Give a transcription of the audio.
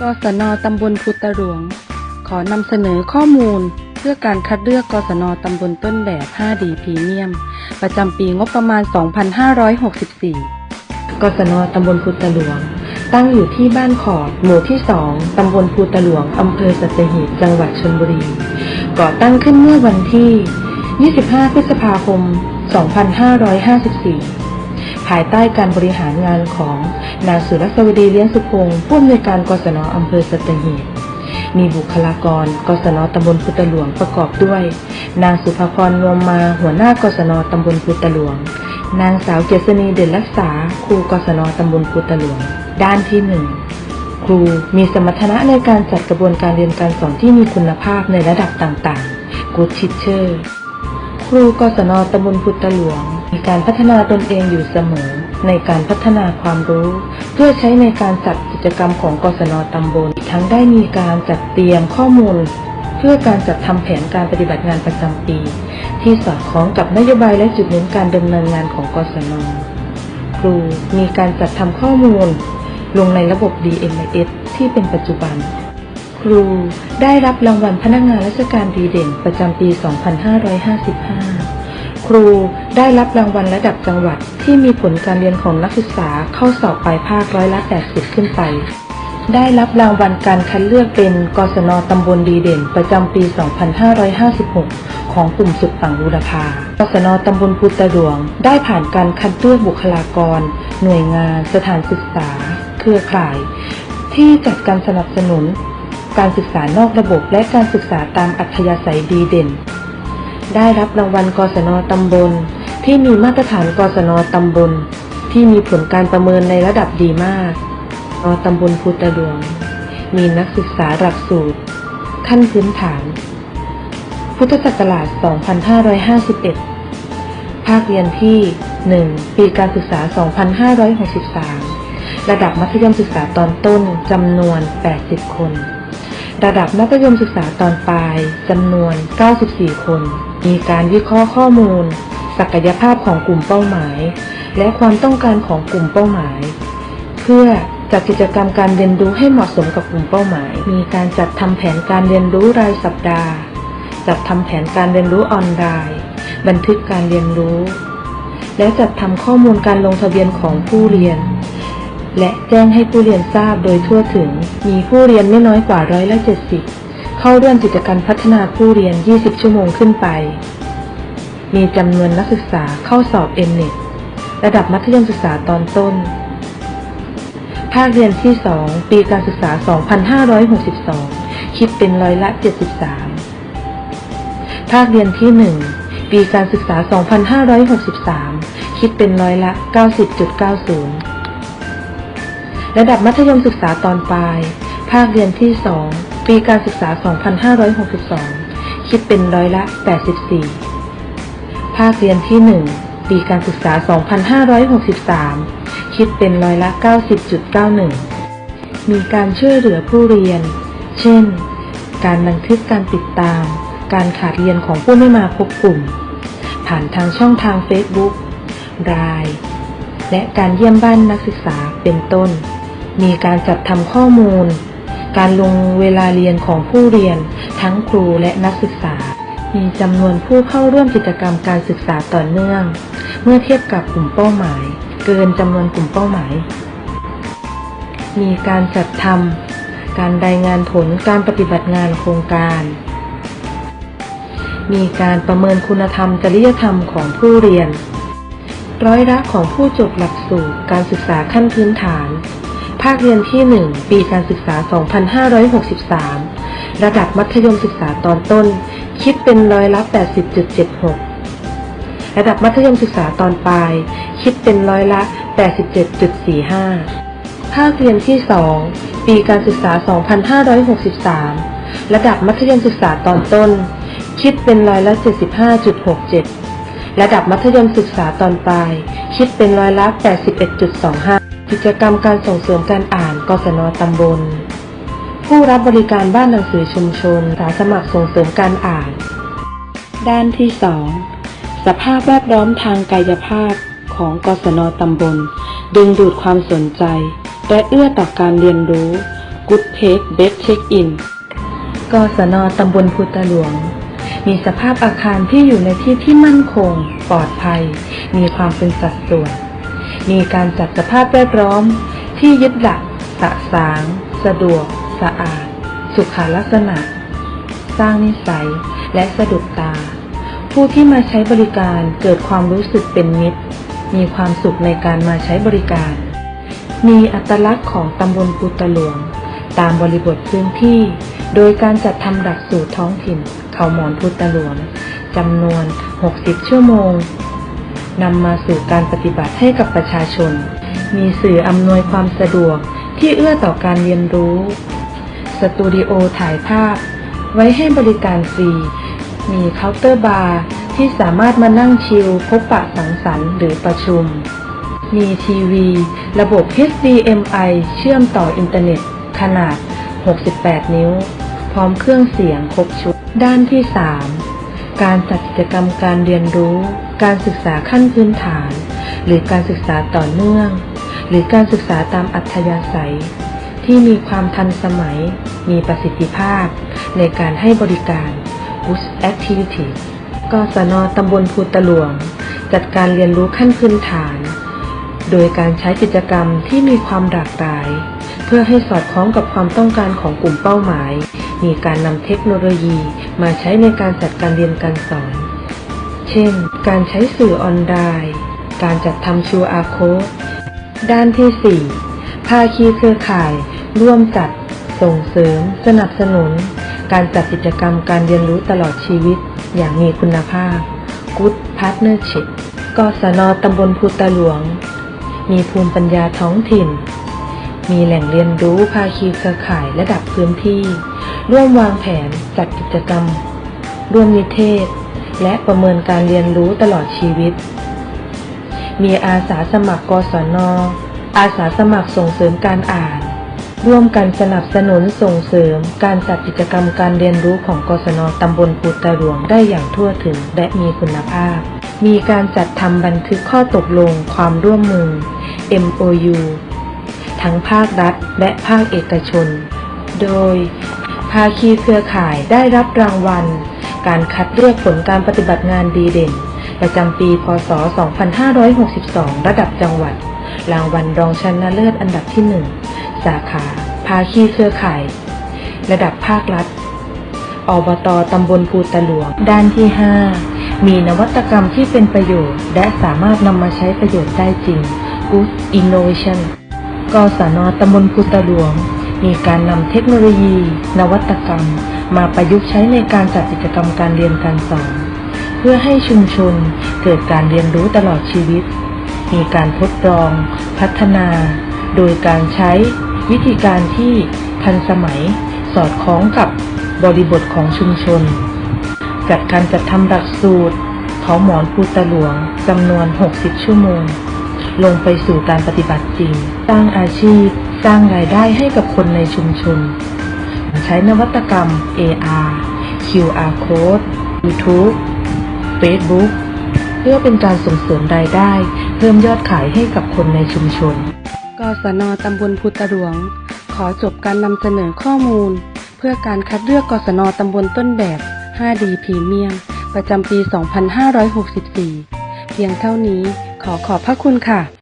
กศนตำบลพุตหลวง ขอนำเสนอข้อมูล เพื่อการคัดเลือกกศนตำบลต้นแบบ 5D พรีเมียม ประจำปีงบประมาณ 2564 กศนตำบลพุตหลวง ตั้งอยู่ที่บ้านขอดหมู่ที่ 2 ตำบลพุตหลวง อำเภอสัตหีบ จังหวัดชลบุรี ก่อตั้งขึ้นเมื่อวันที่ 25 พฤษภาคม 2554 ภายใต้การบริหารงานของนางสุรสวดีเลี้ยงสุพงศ์ผู้อำนวยการกศนอำเภอสตหีบมีบุคลากรกศนตำบลพุตหลวงประกอบด้วย นางสุภพรนวมมาหัวหน้ากศนตำบลพุตหลวง นางสาวเกษณีเด่นรักษา ครูกศนตำบลพุตหลวง ด้านที่หนึ่งครูมีสมรรถนะในการจัดกระบวนการเรียนการสอนที่มีคุณภาพในระดับต่างๆ Good Teacher ครูกศนตำบลพุตหลวง การพัฒนาตนเองอยู่เสมอ ในการพัฒนาความรู้ เพื่อใช้ในการจัดกิจกรรมของกศนตำบล ทั้งได้มีการจัดเตรียมข้อมูล เพื่อการจัดทำแผนการปฏิบัติงานประจำปี ที่สอดคล้องกับนโยบายและจุดเน้นการดำเนินงานของกศนครูมีการจัดทำข้อมูล ลงในระบบ DMS ที่เป็นปัจจุบัน ครูได้รับรางวัลพนักงานราชการดีเด่นประจำปี 2555 ครูได้รับรางวัลระดับจังหวัด ที่มีผลการเรียนของนักศึกษาเข้าสอบปลายภาคร้อยละ 80 ขึ้นไป ได้รับรางวัลการคัดเลือกเป็นกศนตำบลดีเด่น ประจำปี 2556 ของกลุ่มสุดฝั่งบูรพากศนตำบลพุตะหลวง ได้ผ่านการคัดเลือกบุคลากร หน่วยงาน สถานศึกษา เครือข่าย ที่จัดการสนับสนุน การศึกษานอกระบบและการศึกษาตามอัธยาศัยดีเด่น ได้รับรางวัลกศนตำบล ที่มีมาตรฐานกศนตำบล ที่มีผลการประเมินในระดับดีมากนตำบลพุตหลวง มีนักศึกษาหลักสูตร ขั้นพื้นฐาน พุทธศักราช 2551 ภาคเรียนที่ 1 ปีการศึกษา 2563 ระดับมัธยมศึกษาตอนต้นจำนวน 80 คน ระดับมัธยมศึกษาตอนปลายจำนวน 94 คน มีการวิเคราะห์ข้อมูล ศักยภาพของกลุ่มเป้าหมาย และความต้องการของกลุ่มเป้าหมาย เพื่อจัดกิจกรรมการเรียนรู้ให้เหมาะสมกับกลุ่มเป้าหมาย มีการจัดทำแผนการเรียนรู้รายสัปดาห์ จัดทำแผนการเรียนรู้ออนไลน์ บันทึกการเรียนรู้ และจัดทำข้อมูลการลงทะเบียนของผู้เรียน และแจ้งให้ผู้เรียนทราบโดยทั่วถึง มีผู้เรียนไม่น้อยกว่าร้อยละ 70 เข้าร่วมกิจกรรมพัฒนาผู้เรียน 20 ชั่วโมงขึ้นไป มีจำนวนนักศึกษาเข้าสอบ m n e t ระดับมัธยมศึกษาตอนต้น ภาคเรียนที่ 2 ปีการศึกษา 2562 คิดเป็นร้อยละ 73 ภาคเรียนที่ 1 ปีการศึกษา 2563 คิดเป็นร้อยละ 90.90 ระดับมัธยมศึกษาตอนปลาย ภาคเรียนที่ 2 ปีการศึกษา 2562 คิดเป็นร้อยละ 84 ภาคเรียนที่ 1 ปีการศึกษา 2563 คิดเป็นร้อยละ 90.91 มีการช่วยเหลือผู้เรียน เช่น การบันทึกการติดตาม การขาดเรียนของผู้ไม่มาพบกลุ่ม ผ่านทางช่องทาง Facebook ราย และการเยี่ยมบ้านนักศึกษาเป็นต้น มีการจัดทำข้อมูล การลงเวลาเรียนของผู้เรียน ทั้งครูและนักศึกษา มีจำนวนผู้เข้าร่วมกิจกรรมการศึกษาต่อเนื่อง เมื่อเทียบกับกลุ่มเป้าหมาย เกินจำนวนกลุ่มเป้าหมาย มีการจัดทำการรายงานผลการปฏิบัติงานโครงการ มีการประเมินคุณธรรมจริยธรรมของผู้เรียนร้อยละของผู้จบหลักสูตรการศึกษาขั้นพื้นฐาน ภาคเรียนที่ 1 ปีการศึกษา 2563 ระดับมัธยมศึกษาตอนต้น คิดเป็นร้อยละ 80.76 ระดับมัธยมศึกษาตอนปลาย คิดเป็นร้อยละ 87.45 ภาคเรียนที่ 2 ปีการศึกษา 2563 ระดับมัธยมศึกษาตอนต้น คิดเป็นร้อยละ 75.67 ระดับมัธยมศึกษาตอนปลาย คิดเป็นร้อยละ 81.25 กิจกรรมการส่งเสริมการอ่าน กศนตำบล ผู้รับบริการบ้านหนังสือชุมชนสาสมัครส่งเสริมการอ่าน ด้านที่ 2 สภาพแวดล้อมทางกายภาพของกศนตำบล ดึงดูดความสนใจ และเอื้อต่อการเรียนรู้ Good Take Best Check In กศนตำบลพุตาหลวง มีสภาพอาคารที่อยู่ในที่ที่มั่นคง ปลอดภัย มีความเป็นสัดส่วน มีการจัดสภาพแวดล้อม ที่ยึดหลักสะสาง สะดวก สะอาด สุขลักษณะ สร้างนิสัย และสะดุดตา ผู้ที่มาใช้บริการเกิดความรู้สึกเป็นมิตร มีความสุขในการมาใช้บริการ มีอัตลักษณ์ของตำบลปุตะหลวง ตามบริบทพื้นที่ โดยการจัดทำหลักสูตรท้องถิ่น เขาหมอนพุตะหลวงจำนวน 60 ชั่วโมง นำมาสู่การปฏิบัติให้กับประชาชน มีสื่ออำนวยความสะดวกที่เอื้อต่อการเรียนรู้ สตูดิโอถ่ายภาพ ไว้ให้บริการฟรี มีเคาน์เตอร์บาร์ที่สามารถมานั่งชิลพบปะสังสรรค์หรือประชุม มีทีวี ระบบ HDMI เชื่อมต่ออินเทอร์เน็ต ขนาด 68 นิ้ว พร้อมเครื่องเสียงครบชุด ด้านที่ 3 การจัดกิจกรรมการเรียนรู้ การศึกษาขั้นพื้นฐาน หรือการศึกษาต่อเนื่อง หรือการศึกษาตามอัธยาศัย ที่มีความทันสมัย มีประสิทธิภาพ ในการให้บริการ Good Activities กศนตำบลภูตะหลวง จัดการเรียนรู้ขั้นพื้นฐาน โดยการใช้กิจกรรมที่มีความหลากหลาย เพื่อให้สอดคล้องกับความต้องการของกลุ่มเป้าหมาย มีการนำเทคโนโลยีมาใช้ในการจัดการเรียนการสอน เช่น การใช้สื่อออนไลน์ การจัดทำ QR code ด้านที่ 4 ภาคีเครือข่าย ร่วมจัด ส่งเสริม สนับสนุน การจัดกิจกรรมการเรียนรู้ตลอดชีวิต อย่างมีคุณภาพ Good Partnership กศนตำบลภูตาหลวง มีภูมิปัญญาท้องถิ่น มีแหล่งเรียนรู้ภาคีเครือข่ายระดับพื้นที่ ร่วมวางแผนจัดกิจกรรม ร่วมนิเทศ และประเมินการเรียนรู้ตลอดชีวิต มีอาสาสมัครกศนอาสาสมัครส่งเสริมการอ่าน ร่วมกันสนับสนุนส่งเสริมการจัดกิจกรรมการเรียนรู้ของกศนตำบลปูตาหลวงได้อย่างทั่วถึงและมีคุณภาพ มีการจัดทำบันทึกข้อตกลงความร่วมมือ MOU ทั้งภาครัฐและภาคเอกชน โดย ภาคีเครือข่ายได้รับรางวัล การคัดเลือกผลการปฏิบัติงานดีเด่น ประจำปี พศ 2562 ระดับจังหวัด รางวัลรองชนะเลิศอันดับที่ 1 สาขา ภาคีเครือข่าย ระดับภาครัฐ อบตตำบลภูตะหลวง ด้านที่ 5 มีนวัตกรรมที่เป็นประโยชน์ และสามารถนำมาใช้ประโยชน์ได้จริง Good Innovation กศนตำบลภูตะหลวง มีการนำเทคโนโลยี นวัตกรรม มาประยุกต์ใช้ในการจัดกิจกรรมการเรียนการสอน เพื่อให้ชุมชนเกิดการเรียนรู้ตลอดชีวิต มีการทดลอง พัฒนา โดยการใช้วิธีการที่ทันสมัย สอดคล้องกับบริบทของชุมชน จัดการจัดทำหลักสูตรเขาหมอนภูตะหลวงจำนวน 60 ชั่วโมง ลงไปสู่การปฏิบัติจริงสร้างอาชีพ สร้างรายได้ให้กับคนในชุมชน ใช้นวัตกรรม AR QR Code YouTube Facebook เพื่อเป็นการส่งเสริมรายได้ เพิ่มยอดขายให้กับคนในชุมชน กศนตำบลพุตะหลวง ขอจบการนำเสนอข้อมูล เพื่อการคัดเลือกกศนตำบลต้นแบบ 5D พรีเมียม ประจำปี 2564 เพียงเท่านี้ขอขอบพระคุณค่ะ